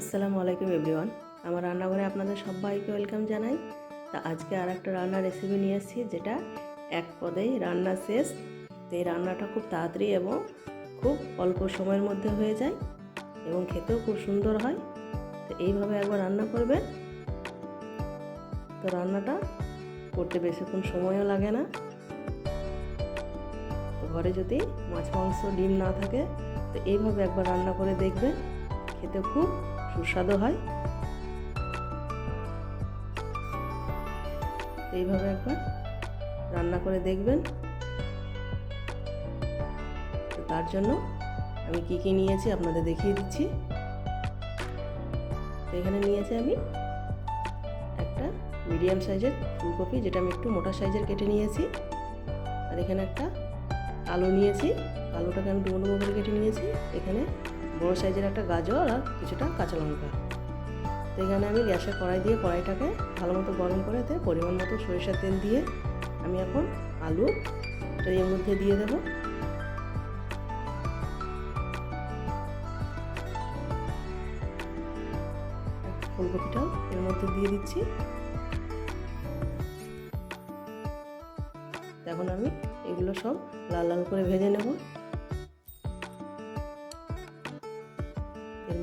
আসসালামু আলাইকুম এভরিওয়ান। আমার রান্নাঘরে আপনাদের সবাইকে ওয়েলকাম জানাই। তা আজকে আর একটা রান্নার রেসিপি নিয়ে এসেছি যেটা এক পদেই রান্না শেষ। তো এই রান্নাটা খুব তাড়াতাড়ি এবং খুব অল্প সময়ের মধ্যে হয়ে যায় এবং খেতেও খুব সুন্দর হয়। তো এইভাবে একবার রান্না করবেন। তো রান্নাটা করতে বেশিক্ষণ সময়ও লাগে না। তো ঘরে যদি মাছ, মাংস, ডিম না থাকে, তো এইভাবে একবার রান্না করে দেখবেন। খেতে খুব সুস্বাদু হয়। এইভাবে একবার রান্না করে দেখবেন। তার জন্য আমি কি কি নিয়েছি আপনাদের দেখিয়ে দিচ্ছি। এখানে নিয়েছি আমি একটা মিডিয়াম সাইজের ফুলকপি, যেটা আমি একটু মোটা সাইজের কেটে নিয়েছি। আর এখানে একটা আলু নিয়েছি। আলুটাকে আমি ডুমো ডুমো করে কেটে নিয়েছি। এখানে বড় সাইজের একটা গাজর আর কিছুটা কাঁচা লঙ্কা। তো এখানে আমি গ্যাসে কড়াই দিয়ে কড়াইটাকে ভালো মতো গরম করে দিয়ে পরিমাণ মতো সরিষার তেল দিয়ে আমি এখন আলু এর মধ্যে দিয়ে দেব। ফুলকপিটাও এর মধ্যে দিয়ে দিচ্ছি। এখন আমি এগুলো সব লাল লাল করে ভেজে নেব।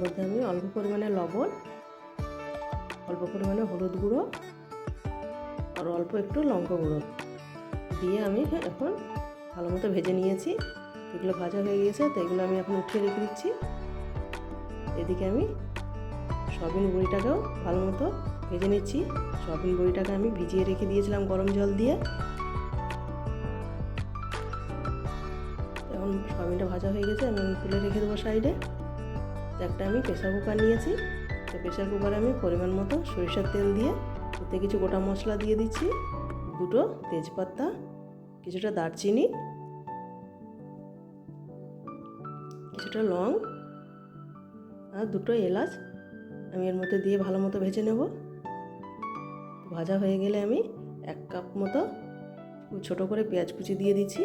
মধ্যে আমি অল্প পরিমাণে লবণ, অল্প পরিমাণে হলুদ গুঁড়ো আর অল্প একটু লঙ্কা গুঁড়ো দিয়ে আমি এখন ভালো মতো ভেজে নিয়েছি। এগুলো ভাজা হয়ে গিয়েছে, তো এগুলো আমি এখন উঠিয়ে রেখে দিচ্ছি। এদিকে আমি সয়াবিন বড়িটাকেও ভালো মতো ভেজে নিচ্ছি। সয়াবিন বড়িটাকে আমি ভিজিয়ে রেখে দিয়েছিলাম গরম জল দিয়ে। এখন সয়াবিনটা ভাজা হয়ে গেছে, আমি তুলে রেখে দেবো সাইডে। একটা আমি প্রেসার কুকার নিয়েছি। তো প্রেসার কুকারে আমি পরিমাণ মতো সরিষার তেল দিয়ে এতে কিছু গোটা মশলা দিয়ে দিচ্ছি, দুটো তেজপাতা, কিছুটা দারচিনি, কিছুটা লং আর দুটো এলাচ। আমি এর মধ্যে দিয়ে ভালো মতো ভেজে নেব। ভাজা হয়ে গেলে আমি এক কাপ মতো ছোট করে পেঁয়াজ কুচি দিয়ে দিচ্ছি।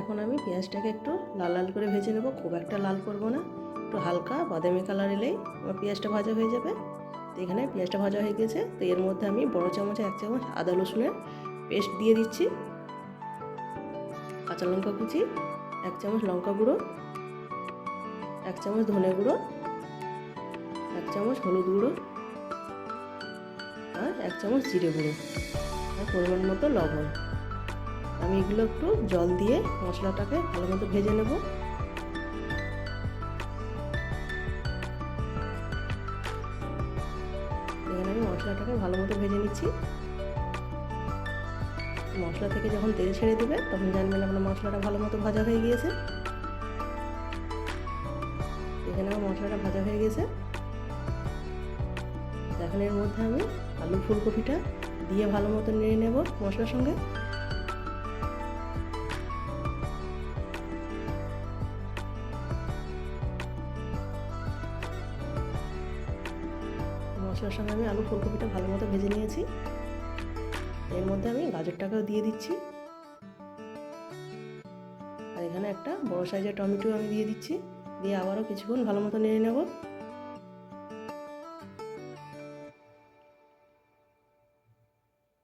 এখন আমি পেঁয়াজটাকে একটু লাল লাল করে ভেজে নেব। খুব একটা লাল করব না। একটু হালকা বাদামি কালার এলেই আমার পেঁয়াজটা ভাজা হয়ে যাবে। তো এখানে পেঁয়াজটা ভাজা হয়ে গেছে। তো এর মধ্যে আমি বড় চামচে, এক চামচ আদা রসুনের পেস্ট দিয়ে দিচ্ছি। কাঁচা লঙ্কা কুচি, এক চামচ লঙ্কা গুঁড়ো, এক চামচ ধনে গুঁড়ো, এক চামচ হলুদ গুঁড়ো আর এক চামচ জিরে গুঁড়ো আর পরিমাণ মতো লবণ। আমি এগুলো একটু জল দিয়ে মশলাটাকে ভালো মতো ভেজে নেব। এখানে আমি মশলাটাকে ভালো মতো ভেজে নিচ্ছি। মশলা থেকে যখন তেল ছেড়ে দেবে, তখন জানবেন আপনার মশলাটা ভালো মতো ভাজা হয়ে গিয়েছে। এখানে আমার মশলাটা ভাজা হয়ে গেছে। এখন এর মধ্যে আমি আলু ফুলকপিটা দিয়ে ভালো মতো নেড়ে নেব মশলার সঙ্গে। মশলার সঙ্গে আমি আলু ফুলকপিটা ভালো মতো ভেজে নিয়েছি। এর মধ্যে আমি গাজরটাকেও দিয়ে দিচ্ছি। আর এখানে একটা বড় সাইজের টমেটো আমি দিয়ে দিচ্ছি। দিয়ে আবারও কিছুক্ষণ ভালো মতো নেড়ে নেব।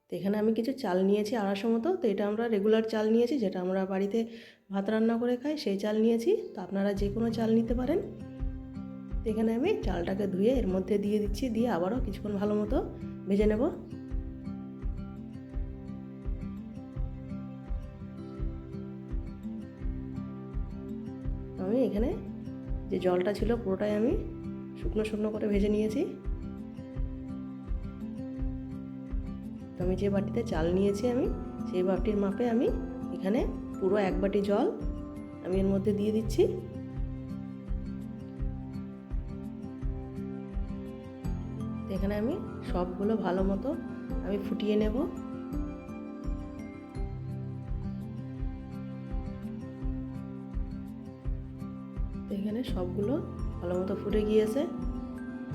তো এখানে আমি কিছু চাল নিয়েছি আড়াইশো মতো। তো এটা আমরা রেগুলার চাল নিয়েছি, যেটা আমরা বাড়িতে ভাত রান্না করে খাই, সেই চাল নিয়েছি। তো আপনারা যে কোনো চাল নিতে পারেন। এখানে আমি চালটাকে ধুয়ে এর মধ্যে দিয়ে দিচ্ছি, দিয়ে আবারও কিছুক্ষণ ভালো মতো ভেজে নেব। আমি এখানে যে জলটা ছিল পুরোটাই আমি শুকনো শুকনো করে ভেজে নিয়েছি। আমি যে বাটিতে চাল নিয়েছি আমি, সেই বাটির মাপে আমি এখানে পুরো এক বাটি জল আমি এর মধ্যে দিয়ে দিচ্ছি। এখানে আমি সবগুলো ভালো মতো আমি ফুটিয়ে নেব। এখানে সবগুলো ভালো মতো ফুটে গিয়েছে।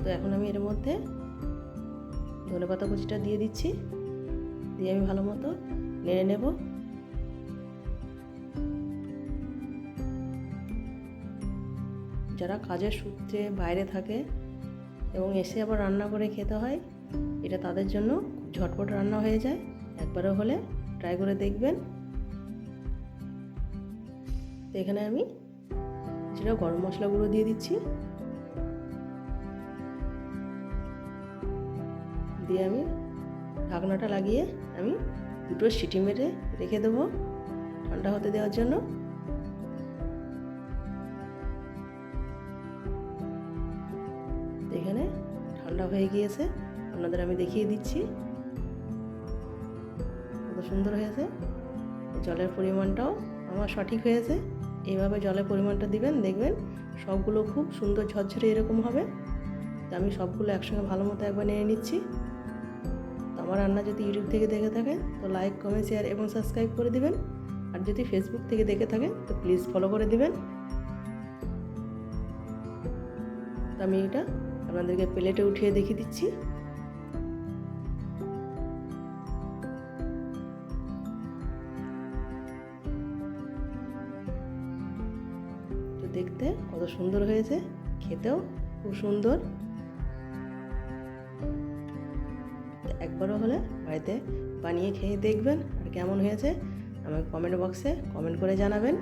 তো এখন আমি এর মধ্যে ধনে পাতা কুচিটা দিয়ে দিচ্ছি। দিয়ে আমি ভালো মতো নেড়ে নেব। যারা কাজের সূত্রে বাইরে থাকে এবং এসে আবার রান্না করে খেতে হয়। এটা তাদের জন্য ঝটপট রান্না হয়ে যায়। একবারও হলে ট্রাই করে দেখবেন। তো এখানে আমি যেটা গরম মশলা গুঁড়ো দিয়ে দিচ্ছি। দিয়ে আমি ঢাকনাটা লাগিয়ে আমি দুটো সিটি মেরে রেখে দেবো ঠান্ডা হতে দেওয়ার জন্য। ঠান্ডা হয়ে গিয়েছে। আপনাদের আমি দেখিয়ে দিচ্ছি। কত সুন্দর হয়েছে। জলের পরিমাণটাও আমার সঠিক হয়েছে। এইভাবে জলের পরিমাণটা দিবেন, দেখবেন সবগুলো খুব সুন্দর ঝরঝরে এরকম হবে। তো আমি সবগুলো একসঙ্গে ভালো মতো একবার নিয়ে নিচ্ছি। তো আমার রান্না যদি ইউটিউব থেকে দেখে থাকেন, তো লাইক, কমেন্ট, শেয়ার এবং সাবস্ক্রাইব করে দিবেন। আর যদি ফেসবুক থেকে দেখে থাকেন, তো প্লিজ ফলো করে দিবেন। তো আমি এটা আপনাদেরকে প্লেটে উঠিয়ে দেখিয়ে দিচ্ছি। দেখতে কত সুন্দর হয়েছে, খেতেও খুব সুন্দর। একবারও হলে বাড়িতে বানিয়ে খেয়ে দেখবেন আর কেমন হয়েছে, আমাকে কমেন্ট বক্সে কমেন্ট করে জানাবেন।